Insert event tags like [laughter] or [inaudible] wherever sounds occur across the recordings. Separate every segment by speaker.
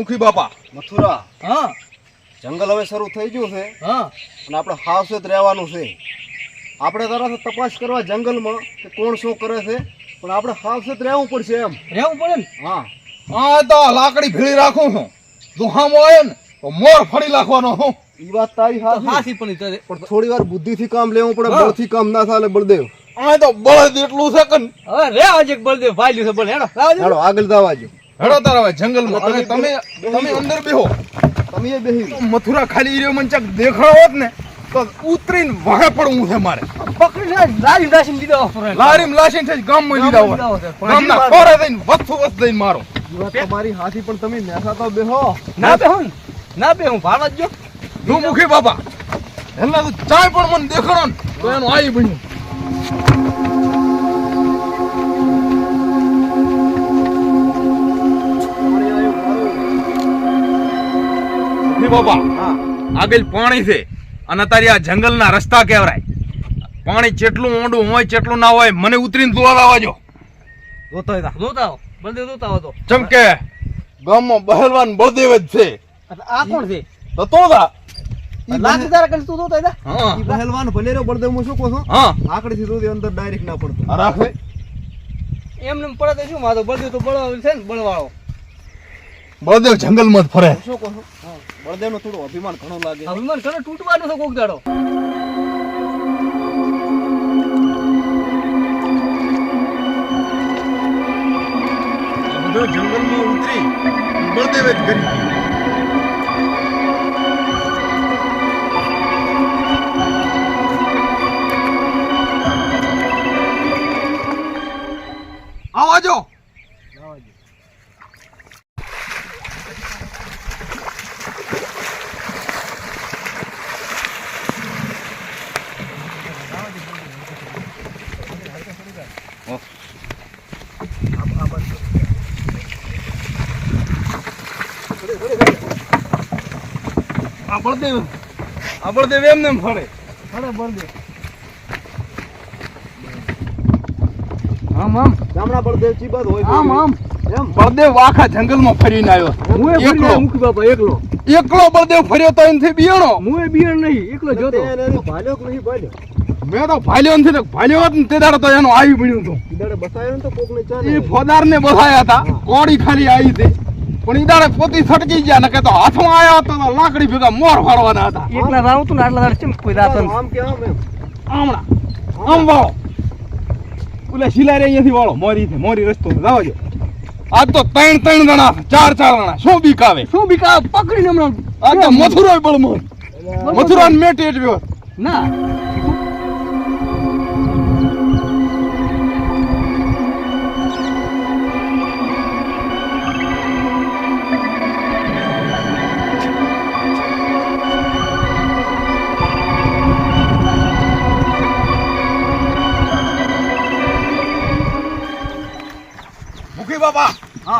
Speaker 1: મુખી બાપા.
Speaker 2: મથુરા
Speaker 3: હા.
Speaker 2: જંગલ હવે શરૂ થઈ ગયું છે
Speaker 3: હા.
Speaker 2: અને આપણે હાવસેત રહેવાનું છે. આપણે તરત તપાસ કરવા જંગલમાં કે કોણ શું કરે છે પણ આપણે હાવસેત રહેવું પડશે એમ.
Speaker 3: રહેવું પડે ને?
Speaker 2: હા.
Speaker 1: હા તો લાકડી ભીળી રાખું છું. દુહામો આવે ને તો મોર ફરી નાખવાનો હું
Speaker 2: ઈ વાત તારી
Speaker 3: હાસી પણ
Speaker 2: પણ થોડી વાર બુદ્ધિથી કામ લેવું પડે. બળથી કામ ના થાય બળદેવ.
Speaker 1: આ તો બળદ એટલું છે કે
Speaker 3: હવે રે આજે બળદેવ ભાઈ છે બળ હેડો
Speaker 2: આગળ દાવાજો
Speaker 1: હેડો તારા હવે જંગલમાં.
Speaker 2: અને તમે
Speaker 1: તમે અંદર બેહો.
Speaker 2: તમે બેહી
Speaker 1: મથુરા ખાલી ઈર્યો મને ચક દેખાડો હોત ને. તો ઉતરીને વાહે પડવું છે મારે.
Speaker 3: પકડીને લારી દાસીને લીધા ફરે.
Speaker 1: લારીમ લાશીને થઈ ગામમાં લીધા
Speaker 3: લીધા
Speaker 1: હોય.
Speaker 3: હોય.
Speaker 1: ગામના કોરે થઈને વસ્તુ વસ્તુ દઈને મારો.
Speaker 2: તમારી હાથી પણ તમે નેસા તો બેહો.
Speaker 3: ના બેહો ના. બેહો હું ભાડવા જ જો
Speaker 1: તું મુખી બાબા એટલે તું ચાય પણ મને દેખાડો ને. તો એનું આઈ બન્યું. બાપા આગળ પાણી છે અને તારી આ જંગલના રસ્તા કહેવાય. પાણી જેટલું ઊંડું હોય જેટલું ના હોય મને ઉતરીને
Speaker 2: જોતો
Speaker 3: જોતા બળદેવ જોતા
Speaker 1: કે? ગામમાં બહેલવાન બળદેવ જ છે.
Speaker 3: આ કોણ છે?
Speaker 1: તો તો દા
Speaker 3: લાખ તારા કરી તું જોતા
Speaker 1: હા.
Speaker 2: ઈ પહેલવાન બળદેવ હું શું કહું છું?
Speaker 1: હા.
Speaker 2: આકડીથી સુધી અંદર ડાયરેક્ટ ના પડતો.
Speaker 1: આ રાખે.
Speaker 3: એમને એમ પડે તો શું માતો બળદેવ તો બળવાળો છે ને બળવાળો.
Speaker 1: બળદેવ જંગલમાં જ ફરે.
Speaker 2: શું કહો? છું બળદેવનું થોડું અભિમાન ઘણું લાગે.
Speaker 3: અભિમાન કરે તૂટવાનું છે કોક દાડો.
Speaker 1: જંગલમાં ઉતરી બળદેવે જ કરી આવાજો આ બળદેવ આ બળદેવ એમને એમ ફરે.
Speaker 3: અરે બળદેવ. આમ આમ.
Speaker 2: ગામડા બળદેવ ચીબદ હોય
Speaker 3: આમ આમ.
Speaker 2: એમ?
Speaker 1: બળદેવ આખા જંગલમાં ફરીને આવ્યો.
Speaker 3: હું
Speaker 1: એકલો.
Speaker 3: મુખી બાપા એકલો.
Speaker 1: એકલો બળદેવ ફર્યો તો એનથી બિયાણો.
Speaker 3: હું એ બિયર નહીં એકલો જોતો.
Speaker 2: તે ભાલ્યો કે નહીં ભાલ્યો?
Speaker 1: મેં તો ભાલ્યો નથી ને ભાલ્યો હોત ને તે દાડે તો એનું આવી બન્યું હતું
Speaker 2: બસાયો ને તો કોક ને
Speaker 1: એ ફોદાર ને બસાયા હતા. કોડી ખાલી આવી હતી. પણ ઈ દાડે પોતી સટકી ગયા ને કે તો હાથમાં આવ્યા હતા તો લાકડી ભેગા મોર ફાડવાના હતા.
Speaker 3: એકલા રાવ તું આટલા દાડે ચમ કોઈ દાતન
Speaker 2: આમ કે આમ એમ.
Speaker 1: આમણા આમ વાળો. ઓલે શિલારે અહીંયાથી વાળો મોરી થી મોરી રસ્તો જાવ જો. આજ તો ત્રણ ત્રણ જણા ચાર ચાર જણા શું બીકાવે?
Speaker 3: શું બીકાવે? પકડીને હમણાં
Speaker 1: આ તો મથુરો બળમો મથુરા ને મેં
Speaker 3: ના.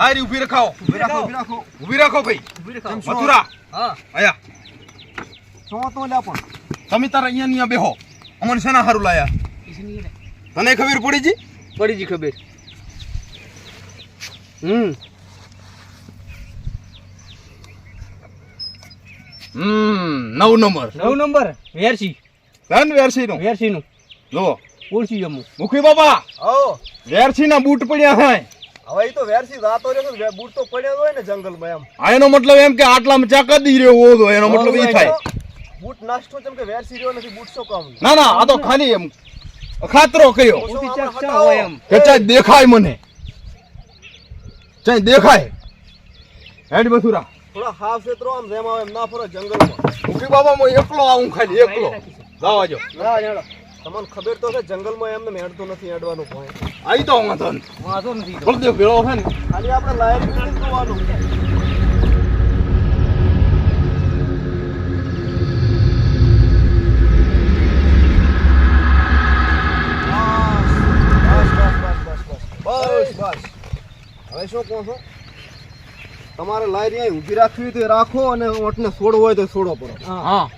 Speaker 1: બાપા રી ઊભી રખાવો.
Speaker 2: ઊભી રાખો ઊભી રાખો.
Speaker 1: ઊભી રાખો ભાઈ.
Speaker 3: ઊભી રાખો
Speaker 1: મથુરા.
Speaker 3: હા.
Speaker 1: આયા.
Speaker 2: શું તો લ્યા પણ.
Speaker 1: તમે તારા અહીંયા નિયા બેહો. અમને શેના હારું લાયા? તને ખબર પડી જી?
Speaker 3: પડી જી ખબર. હમ.
Speaker 1: હમ નવ નંબર.
Speaker 3: નવ નંબર. વેરસી
Speaker 1: ધન વેરસી નું
Speaker 3: વેરસી નું
Speaker 1: જો
Speaker 3: ઓળસી જમું
Speaker 1: મુખી બાપા
Speaker 2: ઓ
Speaker 1: વેરસી ના બૂટ પડ્યા થાય
Speaker 2: હવે એ તો વેરસી જાતો રહ્યો છે બૂટ તો પડ્યો હોય ને જંગલમાં એમ.
Speaker 1: હા એનો મતલબ એમ કે આટલામાં ચાકદી રહ્યો હોય એનો મતલબ એ થાય.
Speaker 2: બૂટ નાસ્તો ચમ કે વેરસી રહ્યો નથી બૂટ શું કામ?
Speaker 1: ના ના આ તો ખાલી એમ ખાતરો
Speaker 3: ચાક એમ.
Speaker 1: કે ચાય દેખાય મને. ચાય દેખાય. હેડ બસુરા
Speaker 2: થોડા હાફ સેત્રો આમ જેમ આવે એમ ના ફરો જંગલમાં.
Speaker 1: મુખી બાબા હું એકલો આવું ખાલી એકલો. જાવા જો.
Speaker 2: તમને ખબર તો છે જંગલમાં એમને મેળતું નથી અડવાનું ભોંય.
Speaker 1: આઈ તો હું તન
Speaker 3: વાંધો નથી.
Speaker 1: બળદેવ ભેળો છે ને.
Speaker 2: ખાલી આપણે લાયક જોવાનું હવે શું કહો છો? તમારે લાયરી અહીં ઊભી રાખવી હોય તો રાખો અને ઓટને છોડવો હોય તો છોડો પડો.
Speaker 3: હા.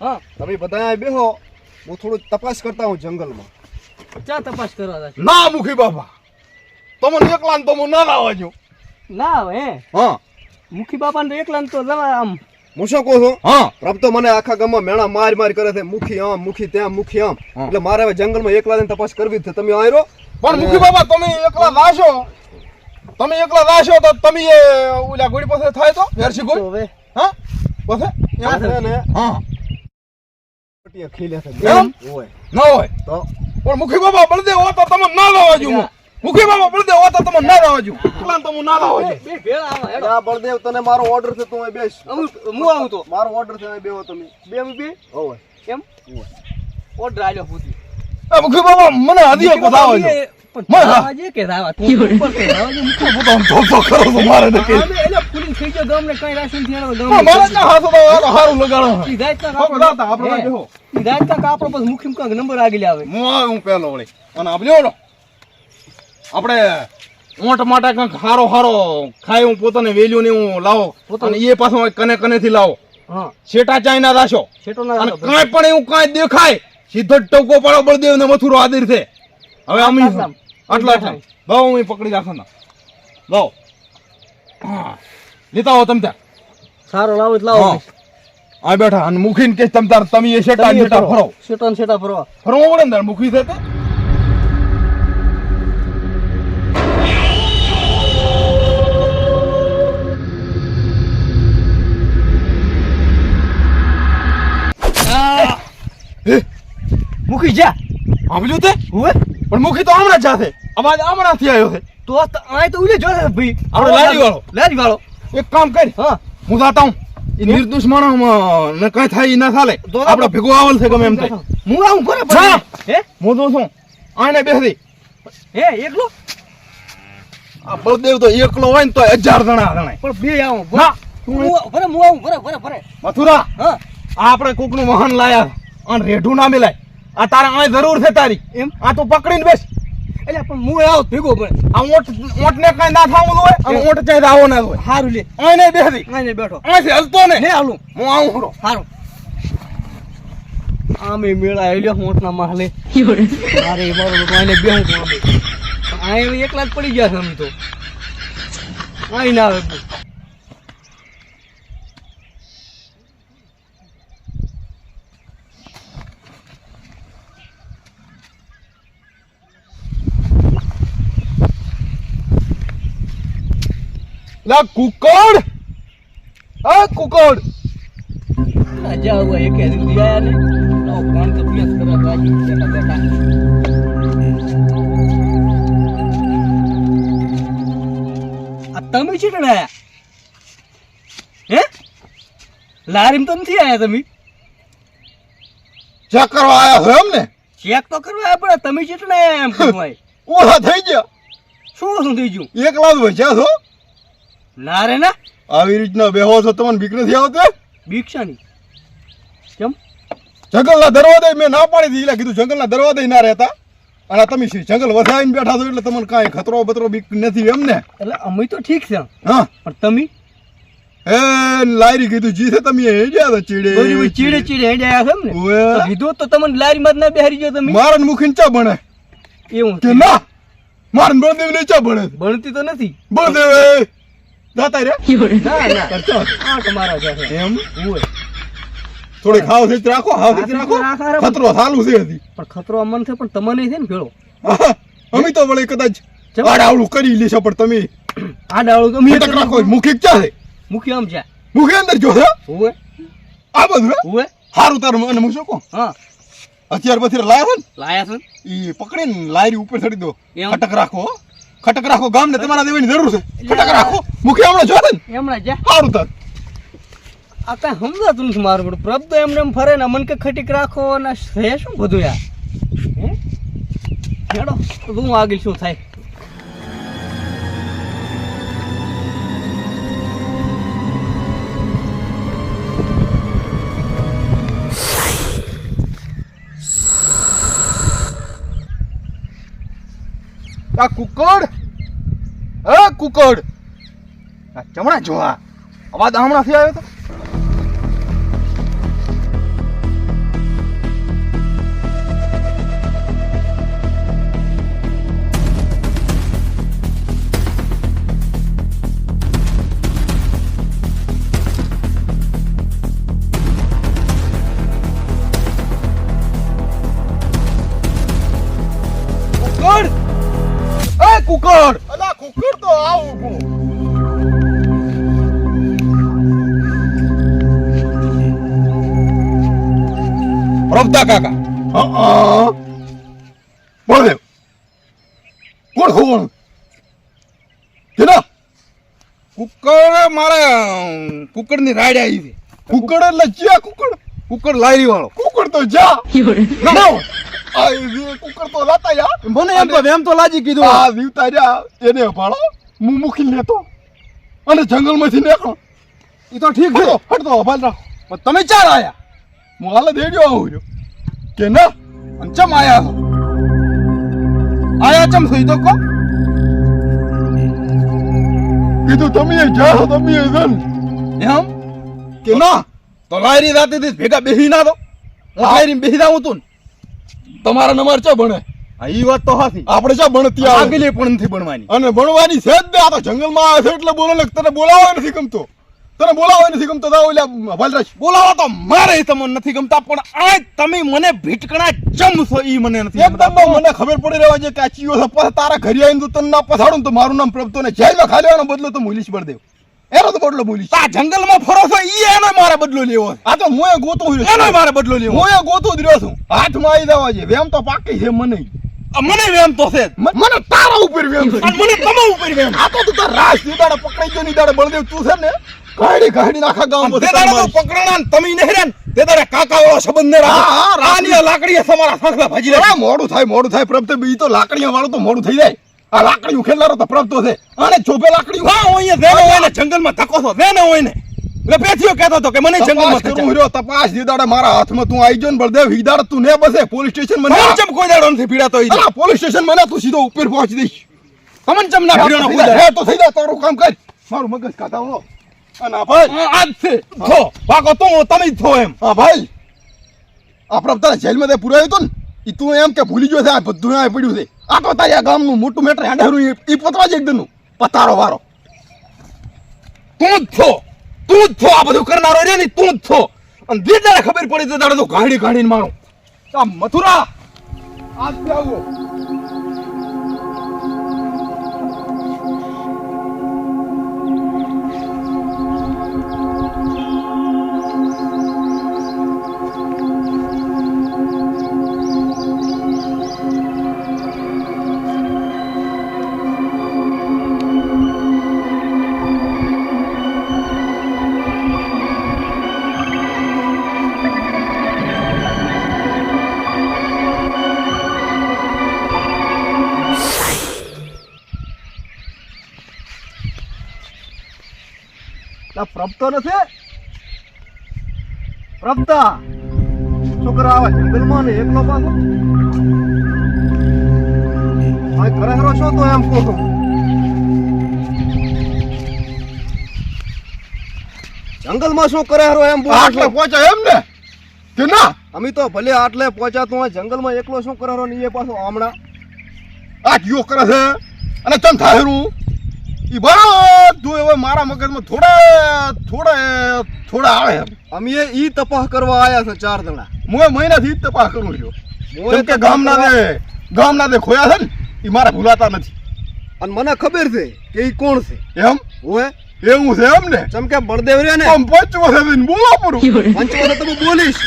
Speaker 1: હા
Speaker 2: તમે બધા બેહો. હું થોડું તપાસ કરતા હું જંગલમાં.
Speaker 3: ક્યાં તપાસ કરવા
Speaker 1: ના મુખી બાપા તમને એકલા તો હું ના લાવવા જો.
Speaker 3: ના આવે હે?
Speaker 1: હા.
Speaker 3: મુખી બાપા ને એકલા તો જવા આમ.
Speaker 2: હું શું કહું છું?
Speaker 1: હા.
Speaker 2: પ્રભુ તો મને આખા ગામમાં મેણા માર માર કરે છે. મુખી આમ મુખી ત્યાં મુખી આમ. એટલે મારે હવે જંગલમાં એકલા જઈને તપાસ કરવી જ છે. તમે આયરો?
Speaker 1: પણ મુખી બાપા તમે એકલા લાશો. તમે એકલા લાશો તો તમે એ ઓલા ગોળી પાસે થાય તો? વેરસી ગોળી હા? પાસે?
Speaker 2: ને
Speaker 1: હા.
Speaker 2: પટીયા ખીલ્યા છે
Speaker 1: એમ?
Speaker 2: ઓય
Speaker 1: ન હોય?
Speaker 2: તો?
Speaker 1: પણ મુખી બાબા બળદેવ હો તો તમે ના લાવા જો મુખી બાબા બળદેવ હો તો તમે ના લાવા જો એકલા તમે ના લાવા જો
Speaker 3: બે ભેળા આવા હેડો.
Speaker 2: આ બળદેવ તને મારો ઓર્ડર છે તું બેસ.
Speaker 3: હું હું આવું તો.
Speaker 2: મારો ઓર્ડર છે બેહો તમે.
Speaker 3: બે બે
Speaker 2: ઓય
Speaker 3: એમ? ઓર્ડર આલ્યો પૂછી
Speaker 1: મુખી બાબા મને હદીએ બતાવો
Speaker 3: પણ કે તું ઉપર [laughs] મુખી
Speaker 1: આમ ધોધો કરો તો મારે
Speaker 3: એટલે થઈ ગયો ગામને કઈ
Speaker 1: રાશનથી મારે હાથો તો લગાડો. આપણે
Speaker 3: આપણો નંબર આગળ આવે.
Speaker 1: હું હું વળી. અને આપણે માટે કંઈક હારો હારો ખાય હું પોતાને વેલ્યુ ને હું લાવો.
Speaker 3: પોતાને
Speaker 1: એ પાછો કને કને થી લાવો.
Speaker 3: હા.
Speaker 1: શેટા ચાઈના રાશો.
Speaker 3: છેટો ના રાખો.
Speaker 1: કાંઈ પણ એવું કાંઈ દેખાય સીધો ટકો પાડો બળદેવ ને મથુરો આદિર છે. હવે અમે
Speaker 3: આટલા
Speaker 1: આટલા બહુ હું પકડી રાખો ના. બહુ. હા. લેતા હો તમ તાર
Speaker 3: સારો લાવો એટલે લાવો
Speaker 1: આ બેઠા અને મુખીને કે તમતાર તમે એ શેટા ને શેટા ફરો.
Speaker 3: શેટા શેટા ફરવા
Speaker 1: ફરવો પડે ને મુખી થતે તે હે,
Speaker 3: મુખી જા.
Speaker 1: સાંભળ્યું તે?
Speaker 3: હુએ
Speaker 1: પણ મુખી તો હમણાં જાશે. અવાજ હમણાંથી આવ્યો છે.
Speaker 3: તો આય તો- ઉલે જો ભાઈ.
Speaker 1: આપણે લારી વાળો.
Speaker 3: લારી વાળો.
Speaker 1: એક કામ કર.
Speaker 3: હા.
Speaker 1: હું જાતા હું. એ નિર્દોષ માણસ ને કઈ થાય ના ચાલે. આપણે ભેગો આવલ છે ગમે એમ થાય.
Speaker 3: હું. આવું કરે
Speaker 1: જા.
Speaker 3: હે?
Speaker 1: હું તો છું. આને બેસી.
Speaker 3: હે એકલો?
Speaker 1: આ બળદેવ તો એકલો હોય ને તો હજાર જણા જણાય.
Speaker 3: પણ બે આવું.
Speaker 1: ના.
Speaker 3: ભરે હું આવું ભરે ભરે ભરે
Speaker 1: મથુરા.
Speaker 3: હા.
Speaker 1: આપણે કોકનું વાહન લાયા અને રેઢું ના મિલાય. આ તારા આ જરૂર છે તારી.
Speaker 3: એમ?
Speaker 1: આ તું પકડીને બેસ.
Speaker 3: એટલે પણ હું આવ ભેગો પણ.
Speaker 1: આ ઓટ ઓટ ને કઈ ના થાવું હોય અને ઓટ ચાઈ આવો ના હોય.
Speaker 3: સારું લે.
Speaker 1: આને બેસી.
Speaker 3: આને બેઠો.
Speaker 1: અહીંથી હલતો ને
Speaker 3: ને હાલું.
Speaker 1: હું આવું હરો.
Speaker 3: સારું આમે મેળા આવ્યો મોટના માહલે મારે મારો લોકો બેહું બે અહીં આ એકલા જ પડી ગયા છે અમે તો. આઈ ના આવે.
Speaker 1: લા કુકડ! આ કુકડ!
Speaker 3: આજે હુઆ એક હજી દિયા ને નો કોણ તો પ્લેસ કરવા બાજી બેઠા બેટા. આ તમે છે ને હે? લારીમ તો નથી આયા તમે?
Speaker 1: ચેક કરવા આયા હો એમ ને
Speaker 3: ચેક તો કરવા આયા પણ તમે છે ને એમ ભાઈ [laughs]
Speaker 1: ઓછા થઈ ગયા.
Speaker 3: શું શું થઈ ગયું?
Speaker 1: એકલા જ વચ્યા છો?
Speaker 3: ના રે ના.
Speaker 1: આવી રીતના બેહો છો તમને બીક નથી આવતી?
Speaker 3: નહીં કેમ?
Speaker 1: જંગલના દરવાજે મેં ના પાડી દીધી કીધું જંગલના દરવાજે ના રહેતા. અને તમે શ્રી જંગલ વધાવીને બેઠા છો એટલે તમને કાંઈ ખતરો બતરો બીક નથી એમ ને?
Speaker 3: એટલે અમે તો ઠીક છે.
Speaker 1: હા.
Speaker 3: પણ તમે?
Speaker 1: એ લારી કીધું જી છે તમે હેડ્યા તો ચીડે.
Speaker 3: ચીડે ચીડે હેડ્યા છે ને? કીધું તો તમને લારીમાં જ ના બેહારી ગયો તમે?
Speaker 1: મારન મુખીને ચા ભણે?
Speaker 3: એવું
Speaker 1: કે ના મારન બળદેવ ને ચા ભણે?
Speaker 3: ભણતી તો નથી.
Speaker 1: બળદેવ એ જાતા રે
Speaker 3: ના ના
Speaker 1: કરતો.
Speaker 3: આ તમારા છે
Speaker 1: એમ?
Speaker 3: હોય
Speaker 1: થોડી ખાવ છે રાખો હાવ છે રાખો. ખતરો સાલું છે હજી.
Speaker 3: પણ ખતરો અમન છે પણ તમને છે ને ભેળો?
Speaker 1: અમે તો વળી કદાચ આડાવળું કરી લેશો પણ તમે
Speaker 3: આડાવળું ડાળો તો
Speaker 1: રાખો મુખી ચા છે?
Speaker 3: મુખી આમ છે
Speaker 1: મુખી અંદર જો
Speaker 3: હોય
Speaker 1: આ બધું?
Speaker 3: હોય
Speaker 1: હારું તારું અને હું શું કહું
Speaker 3: હા.
Speaker 1: અત્યાર પછી લાયા છે
Speaker 3: લાયા છે
Speaker 1: ને? ઈ પકડીને લાયરી ઉપર ચડી દો. અટક રાખો હો. ખટક રાખો ગામ ને તમારા દેવાની જરૂર છે. ખટક રાખો. મુખી હમણાં જો ને?
Speaker 3: હમણાં જા
Speaker 1: હારું તાર.
Speaker 3: આ કાંઈ સમજાતું નથી મારું બધું. પ્રભ તો એમને એમ ફરે ને મન કે ખટીક રાખો ને છે શું બધું યાર? હેડો તો હું આગળ શું થાય?
Speaker 1: આ કુકડ? હે કુકડ? આ ચમડા જોવા. અવાજ હમણાં હમણાંથી આવ્યો તો? કુકડ!
Speaker 2: એ કુકડ! તો આવું ઊભું.
Speaker 1: રમતા કાકા
Speaker 2: હા બોલે કોણ હોવાનું કેના
Speaker 1: કુકડ મારે કુકડની રાડ આવી છે
Speaker 2: કુકડ એટલે જ્યાં કુકડ
Speaker 1: કુકડ લારી વાળો
Speaker 2: કુકડ તો જા ના કુકડ તો લાતા યા.
Speaker 1: મને એમ તો એમ તો લાજી કીધું.
Speaker 2: આ દીવતા જા એને ભાળો હું મૂકી લેતો. અને જંગલમાંથી નીકળો.
Speaker 1: એ તો ઠીક છે.
Speaker 2: હટતો ભાલ રાખો.
Speaker 1: પણ તમે ચાર આયા
Speaker 2: હું હાલે દેજો આવું છું. કે ના?
Speaker 1: અને ચમ આયા છો? આયા ચમ થઈ તો કો
Speaker 2: કીધું તમે જાઓ તમે જન
Speaker 1: એમ?
Speaker 2: કે ના?
Speaker 1: તો લારી રાતે ભેગા બેહી ના દો. હું જાઉં તું
Speaker 2: તમારા નંબર છે ભણે?
Speaker 1: ઈ વાત તો હાથી
Speaker 2: આપણે છે ભણતી
Speaker 1: આગલી પણ નથી ભણવાની.
Speaker 2: અને ભણવાની છે જ ને આ તો જંગલમાં આવે છે એટલે બોલો ને તને બોલાવવા નથી ગમતો. તને બોલાવવા નથી ગમતો તો ઓલા ભાલરાજ
Speaker 1: બોલાવો તો મારે તમને નથી ગમતા પણ આ તમે મને ભીટકણા ચમ છો ઈ મને નથી
Speaker 2: એકદમ મને ખબર પડી રહેવા છે કે આ ચીયો છે. તારા ઘરે આવીને તને ના પછાડું તો મારું નામ પ્રભતો ને જય ખાલી બદલો તો મુલીશ બળદેવ એનો તો બદલો બોલી
Speaker 1: આ જંગલમાં ફરો છો ઈ એનો મારે બદલો લેવો
Speaker 2: આ તો મોએ ગોતો હું
Speaker 1: એનો મારે બદલો લેવો
Speaker 2: મોએ ગોતો જ રહ્યો છું. હાથમાં આવી દેવા છે. વેમ તો પાકી છે મને.
Speaker 1: મને વેમ તો છે
Speaker 2: મને તારા ઉપર વેમ છે.
Speaker 1: મને તમા ઉપર વેમ
Speaker 2: આ તો તું તાર રાસ દીદાડે પકડાઈ ગયો ની દાડે બળદેવ તું છે ને કાઢી કાઢી નાખા ગામ
Speaker 1: તે દાડે પકડાણા ને તમે નહીં રહ્યા ને, તે કાકા વાળો સંબંધ ને
Speaker 2: હા, હા.
Speaker 1: આની લાકડીએ તમારા સાંખલા ભાજી લે
Speaker 2: મોડું થાય મોડું થાય પ્રભતે બી તો લાકડીઓ વાળો તો મોડું થઈ જાય. આ લાકડી ઉખેડનારો તો પ્રભતો છે. અને ચોપે લાકડી
Speaker 1: હા હું અહીંયા જેનો હોય ને જંગલમાં ધક્કો છો. જેનો હોય ને. એટલે પેથીઓ કહેતો હતો કે મને જંગલમાં
Speaker 2: કરું રહ્યો તપાસ દીદાડે મારા હાથમાં તું આવી જો ને બળદેવ હીદાડે તું ને બસે પોલીસ સ્ટેશન મને
Speaker 1: ચમ કોઈ દાડો નથી પીડાતો ઈ
Speaker 2: પોલીસ સ્ટેશન મને તું સીધો ઉપર પહોંચી દઈશ.
Speaker 1: તમને ચમ ના
Speaker 2: થઈ જાય, હે તો થઈ જા તારું કામ કર. મારું મગજ ખાતા હો અને ભાઈ.
Speaker 1: આજ છે. થો ભાગો તો તમે થો એમ.
Speaker 2: હા ભાઈ. આ પ્રભતાને જેલમાં તે પુરાયું હતું ને ઈ તું એમ કે ભૂલી ગયો છે આ બધું આ પડ્યું છે. આ તો ગામ ગામનું મોટું મેટર હેડારું ઈ પતવા જ એકદમ પતારો વારો.
Speaker 1: તું જ થો તું જ થો આ બધું કરનારો રે ને તું જ થો અને જે તારે ખબર પડી તો તારે તો ગાડી ગાડીને મારો આ મથુરા, આજ આવો.
Speaker 2: આ પ્રભતો નથી? પ્રભતા છોકરા આવે જંગલમાં ને એકલો પાછો આ ઘરે છો તો એમ કહો જંગલમાં શું કરે હરો એમ
Speaker 1: આટલે
Speaker 2: છો?
Speaker 1: પહોંચ્યા એમ ને કે ના.
Speaker 2: અમે તો ભલે આટલે પહોંચ્યા તું જંગલમાં એકલો શું કરે હરો ને એ પાછો હમણાં
Speaker 1: આ કયો કરે છે? અને ચમ થાયરું ઈ બધું હવે મારા મગજમાં થોડા થોડા થોડા આવે
Speaker 2: અમે ઈ તપાસ કરવા આયા છે ચાર જણા.
Speaker 1: હું મહિનાથી જ તપાસ કરું છું. કેમ કે ગામના દે ગામના દે ખોયા છે ને એ મારા ભૂલાતા નથી.
Speaker 2: અને મને ખબર છે કે ઈ કોણ છે.
Speaker 1: એમ?
Speaker 2: હોય
Speaker 1: એવું છે એમ ને?
Speaker 2: ચમ કે બળદેવ રે ને.
Speaker 1: આમ પંચ વર્ષ બોલા પૂરું.
Speaker 2: પંચવસે તમે બોલીશ.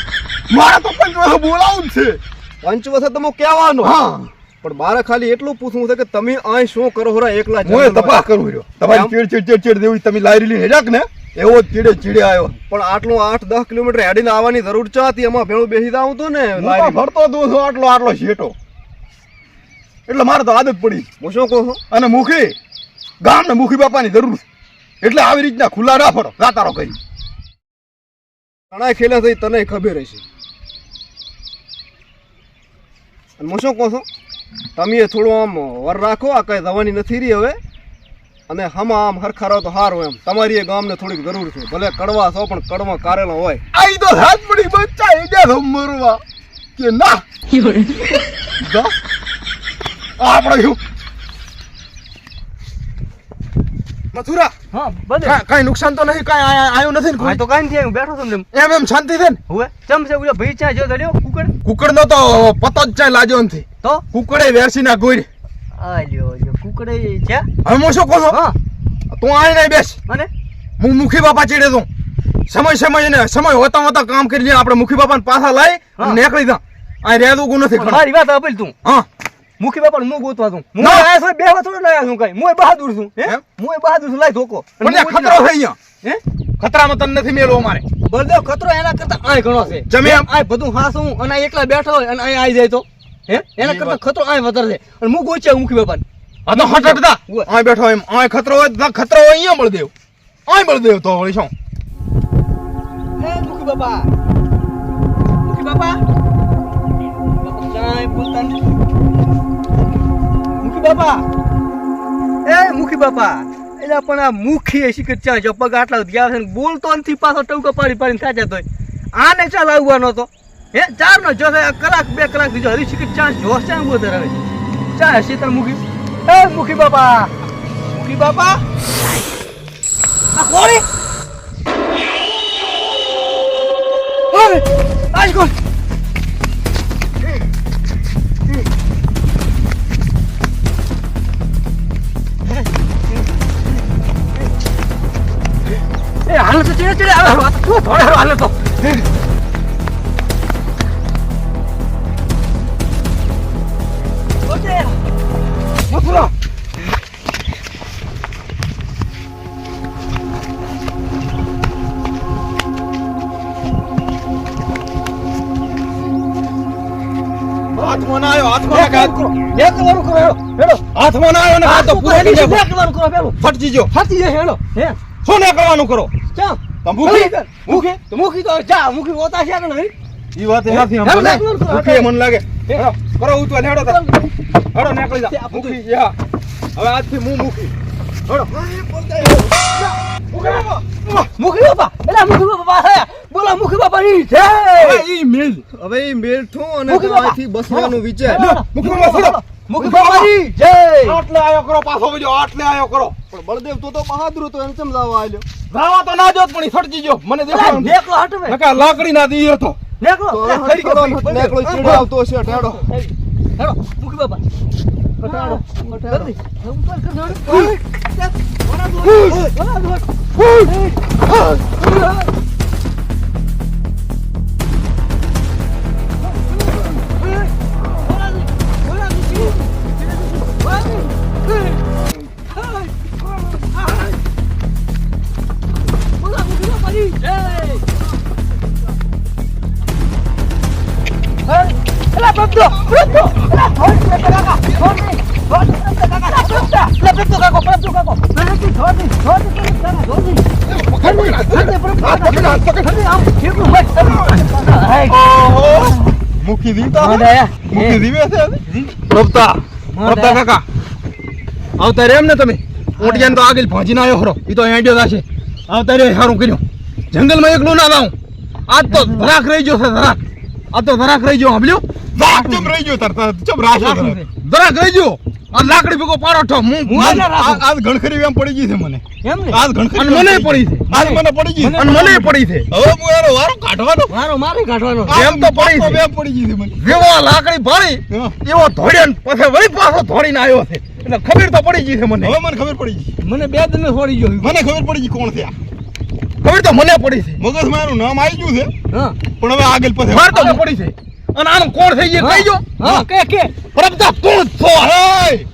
Speaker 1: મારે તો પંચ વર્ષ બોલાવું છે.
Speaker 2: પંચવસે તમે કહેવાનું.
Speaker 1: હા.
Speaker 2: પણ મારે ખાલી એટલું પૂછવું છે કે તમે અહીં શું કરો રા એકલા
Speaker 1: હું તપાસ કરું છું. તમારી ચીડ ચીડ ચીડ ચીડ દેવી તમે લારી લઈને હેડાક ને? એવો ચીડે ચીડે આવ્યો.
Speaker 2: પણ આટલો આઠ દસ કિલોમીટર હેડીને આવવાની જરૂર છે? હતી એમાં ભેળું બેસી જાઉં તો ને.
Speaker 1: ફરતો દઉં છું આટલો આટલો શેટો એટલે મારે તો આદત પડી.
Speaker 2: હું શું કહું છું?
Speaker 1: અને મુખી ગામને મુખી બાપાની જરૂર એટલે આવી રીતના ખુલ્લા ના ફરો ગાતારો કરી.
Speaker 2: ઘણા ખેલા થઈ તને ખબર હશે અને હું શું કહું છું? તમે થોડું આમ વર રાખો આ કઈ દવાની નથી રહી હવે. અને હમ આમ હરખારો તો હારો એમ. તમારી એ ગામને થોડીક જરૂર છે. ભલે કડવા છો પણ કડવા કારેલા હોય.
Speaker 1: આઈ તો હાથ પડી બચ્ચા એ ગયા મરવા. કે ના. આપણે શું મથુરા?
Speaker 3: હા બધે.
Speaker 1: કઈ નુકસાન તો નહીં કઈ આયા- આયું નથી ને કોઈ?
Speaker 3: તો કાંઈ નથી બેઠો છું એમ.
Speaker 1: એમ શાંતિ છે ને?
Speaker 3: હવે. ચમ છે ઓલો ભાઈ ત્યાં જો દલ્યો કુકડ
Speaker 1: કુકડ. નો તો પતો જ ચાય લાજો નથી
Speaker 3: તો?
Speaker 1: કુકડે વેરસી ના ગોરી
Speaker 3: આ લ્યો લ્યો કુકડે છે?
Speaker 1: હવે હું શું કહું
Speaker 3: હા.
Speaker 1: તું આઈ નહીં બેસ.
Speaker 3: મને
Speaker 1: હું મુખી બાપા ચીડે તું સમય સમય ને સમય હોતા હોતા કામ કરી લે આપણે મુખી બાપાને પાછા. અને નીકળી દા આ રેદું ગું નથી
Speaker 3: મારી વાત આપેલ તું.
Speaker 1: હા.
Speaker 3: મુખી બાપા હું ગોતવા છું હું. આયા છું બે વાર થોડું લાયા છું કઈ. હું બહાદુર છું હે? હું બહાદુર છું લાય ધોકો.
Speaker 1: મને ખતરો થઈ ગયો
Speaker 3: હે?
Speaker 1: ખતરામાં તન નથી મેળવો અમારે.
Speaker 3: બળદેવ ખતરો એના કરતા આય ઘણો છે.
Speaker 1: જમે આમ
Speaker 3: આય બધું હાસું અને આય એકલા બેઠા હોય અને આય આય જાય તો. હે? એના કરતા ખતરો આય વધારે છે. અને હું ગોચ્યા મુખી બાપાને.
Speaker 1: આ તો
Speaker 3: હટટતા
Speaker 1: આય બેઠો એમ. આય ખતરો હોય તો ખતરો હોય અહીંયા બળદેવ. આય બળદેવ તો વળી શું?
Speaker 3: હે મુખી બાપા. મુખી બાપા. બાપા કાંઈ બોલતા બાપા. એ મુખી બાપા એટલે પણ આ મુખી એસી કે ચા જો પગ આટલા ગયા છે બોલતો નથી પાછો ટવકો પાડી પાડીને થાચા તો આને ચાલ આવવાનો તો હે ચાર નો જો કલાક બે કલાક બીજો હરી શીખર ચા જોશ ચા ઊભો ધરાવે ચા હશે તાર મુખી? એ મુખી બાપા મુખી બાપા. આ કોણી? આજ Ai, ચડે ચડે આવે. તું થોડે હાલે તો. મફુરો
Speaker 1: હાથમાં ના આવ્યો હાથમાં ના આવ્યો.
Speaker 3: બે કરવાનું કરો હેડો હેડો.
Speaker 1: હાથમાં ના આવ્યો ને હાથ તો પૂરો
Speaker 3: એની
Speaker 1: કરી
Speaker 3: બે. કરવાનું કરો પેલું.
Speaker 1: ફટજી ગયો
Speaker 3: હાથી જાય હેડો. હે.
Speaker 1: શું ના કરવાનું કરો? તમે મૂકી
Speaker 3: મૂકી તો મૂકી તો જા મૂકી ઓતા છે ને
Speaker 1: ઈ વાત એ નથી
Speaker 3: હેડો,
Speaker 1: મને
Speaker 3: હેડો, હેડો.
Speaker 1: મૂકી એ લાગે. કરો ઉતવા હેડો તો. હેડો નીકળી જા. મૂકી યા. હવે આજથી હું મૂકી. હેડો.
Speaker 3: મુખી બાપા. એલા બાપા. આયા બોલા મુખી બાપા ની છે.
Speaker 1: હવે ઈ મેલ
Speaker 2: હવે અને
Speaker 3: મૂકી બાપા.
Speaker 2: બસવાનું વિચાર.
Speaker 1: મુખી બાપા છોડો.
Speaker 3: મુખી બાપા ની જય.
Speaker 1: આટલે આયો કરો પાછો બીજો આટલે આયો કરો.
Speaker 2: પણ બળદેવ તું તો બહાદુર હતો એને સમજાવવા આવ્યો
Speaker 1: ગાવા તો ના જોત પણ સટજી ગયો. મને
Speaker 3: એલા,
Speaker 1: દેખાય
Speaker 3: નેકળો હટવે.
Speaker 1: નકા લાકડી ના દી હતો.
Speaker 3: નેકળો.
Speaker 2: તો
Speaker 3: એલા,
Speaker 2: હવે
Speaker 3: ખરી
Speaker 2: હટકડો
Speaker 3: ગયો,
Speaker 2: ને નેકળો
Speaker 3: ખરી
Speaker 2: ચીડો આવતો હશે હેડો.
Speaker 3: હેડો મુખી બાપા.
Speaker 2: હટાડો, હટાડો.
Speaker 3: જલ્દી. ઉપર કર, જલ્દી. ઓલા દોડ, ઓલા દોડ. ઠીકું, ભાઈ. હાય.
Speaker 1: મૂકી કાકા આવતા રે એમ ને તમે ઓટિયાને તો આગળ પહોંચીને આવ્યો ખરો એ તો ગયો છે આવતા રે સારું કર્યું જંગલમાં એકલું ના જાઉં આજ તો ધરાક રહી ગયો છે ધરાક આ તો ધરાક રહી ગયો સાંભળ્યો ધરાક ચમ રહી ગયો તરત ચમ રાશે
Speaker 3: રાખું છે.
Speaker 1: ગયો આ લાકડી ભેગો પાડો ઠો હું
Speaker 3: હું
Speaker 1: આજ ઘણખરી એમ પડી ગઈ છે મને.
Speaker 3: એમ ને?
Speaker 1: આજ ઘણખરી મને પડી છે. આજ મને પડી ગઈ અને મને પડી છે. હવે હું એનો વારો કાઢવાનો.
Speaker 3: મારો મારે કાઢવાનો.
Speaker 1: એમ તો પડી છે.
Speaker 2: એમ પડી ગઈ છે મને.
Speaker 1: જેવો લાકડી ભાળી એવો ધોડ્યો ને પછી વળી પાછો ધોડીને આવ્યો છે. એટલે ખબર તો પડી ગઈ છે મને. હવે મને ખબર પડી ગઈ.
Speaker 3: મને બે દિન છોડી ગયો
Speaker 1: મને ખબર પડી ગઈ કોણ છે આ. ખબર તો મને પડી છે. મગજ મારું નામ આવી ગયું છે. પણ હવે આગળ પછી વાર તો પડી છે. અને આનું કોણ થઈ ગયું? કહી જો
Speaker 3: કે કે?
Speaker 1: પ્રભતા તું છો? હે